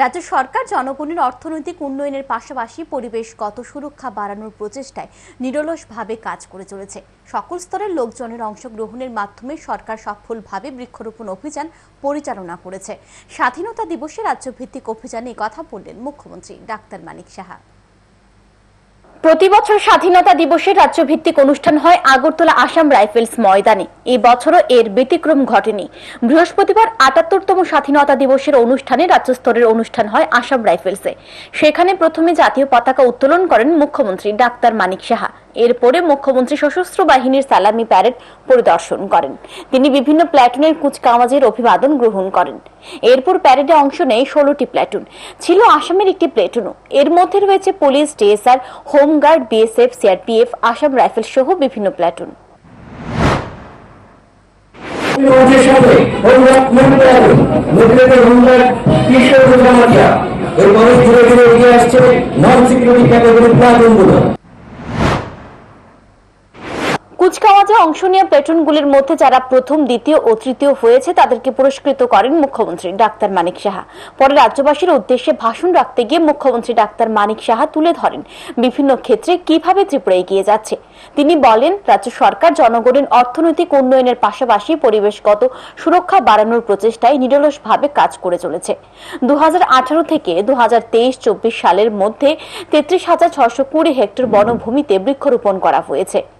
রাজ্য সরকার জনগণের অর্থনৈতিক উন্নয়নের পাশাপাশি পরিবেশগত সুরক্ষা বাড়ানোর প্রচেষ্টায় নিরলসভাবে কাজ করে চলেছে। সকল স্তরের লোকজনের অংশগ্রহণের মাধ্যমে সরকার সফলভাবে বৃক্ষরোপণ অভিযান পরিচালনা করেছে। স্বাধীনতা দিবসে রাজ্যভিত্তিক অভিযানে কথা বললেন মুখ্যমন্ত্রী ডাক্তার মানিক সাহা। প্রতি বছর স্বাধীনতা দিবসে রাজ্যভিত্তিক অনুষ্ঠান হয় আগরতলা আসাম রাইফেলস ময়দানে। এবছরও বছরও এর ব্যতিক্রম ঘটেনি। বৃহস্পতিবার আটাত্তরতম স্বাধীনতা দিবসের অনুষ্ঠানে রাজ্য স্তরের অনুষ্ঠান হয় আসাম রাইফেলসে। সেখানে প্রথমে জাতীয় পতাকা উত্তোলন করেন মুখ্যমন্ত্রী ডাক্তার মানিক সাহা। এরপরে মুখ্যমন্ত্রী সশস্ত্র বাহিনীর সালামি প্যারেড পরিদর্শন করেন। তিনি বিভিন্ন প্ল্যাটুনের কুচকাওয়াজের অভিবাদন গ্রহণ করেন। এরপর প্যারেডে অংশ নেয় ষোলোটি প্ল্যাটুন ছিল আসামের একটি প্লেটুনও। এর মধ্যে রয়েছে police, DSR, home guard, BSF, CRPF, Assam rifle সহ বিভিন্ন প্ল্যাটুন মানুষ ধীরে ধীরে এগিয়ে আসছে নন সিকিউরিটি ক্যাটাগরি প্লাটুনগুলো। কুচকাওয়াজে অংশ নেওয়া প্লেটুনগুলির মধ্যে যারা প্রথম, দ্বিতীয় ও তৃতীয় হয়েছে, তাদেরকে পুরস্কৃত করেন মুখ্যমন্ত্রী ডাক্তার মানিক সাহা। পরে রাজ্যবাসীর উদ্দেশ্যে ভাষণ রাখতে গিয়ে মুখ্যমন্ত্রী ডাক্তার মানিক সাহা তুলে ধরেন বিভিন্ন ক্ষেত্রে কীভাবে ত্রিপুরা এগিয়ে যাচ্ছে। তিনি বলেন, রাজ্য সরকার জনগণের অর্থনৈতিক উন্নয়নের পাশাপাশি পরিবেশগত সুরক্ষা বাড়ানোর প্রচেষ্টায় নিরলসভাবে কাজ করে চলেছে। দু হাজার আঠারো থেকে দু চব্বিশ সালের মধ্যে তেত্রিশ হাজার ছশো কুড়ি হেক্টর বনভূমিতে বৃক্ষরোপণ করা হয়েছে।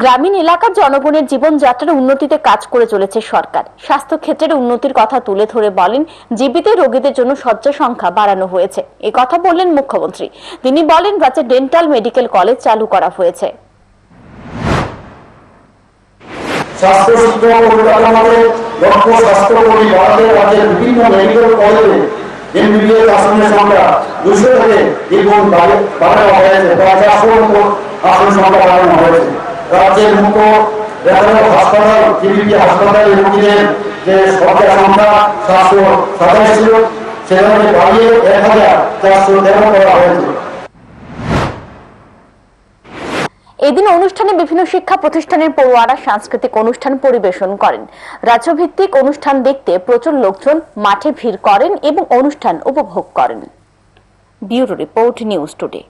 গ্রামীণ এলাকার জনগণের জীবনযাত্রার উন্নতিতে কাজ করে চলেছে সরকার। স্বাস্থ্য ক্ষেত্রের উন্নতির কথা তুলে ধরে বলেন, জীবিত রোগীদের জন্য শয্যা সংখ্যা বাড়ানো হয়েছে। এ কথা বললেন মুখ্যমন্ত্রী। তিনি বলেন, রাজ্যে ডেন্টাল মেডিকেল কলেজ চালু করা হয়েছে। আসন সংখ্যা বাড়ানো হয়েছে। রাজ্যের হয়েছে। এদিন অনুষ্ঠানে বিভিন্ন শিক্ষা প্রতিষ্ঠানের পড়ুয়ারা সাংস্কৃতিক অনুষ্ঠান পরিবেশন করেন। রাজ্যভিত্তিক অনুষ্ঠান দেখতে প্রচুর লোকজন মাঠে ভিড় করেন এবং অনুষ্ঠান উপভোগ করেন। Bureau report news today.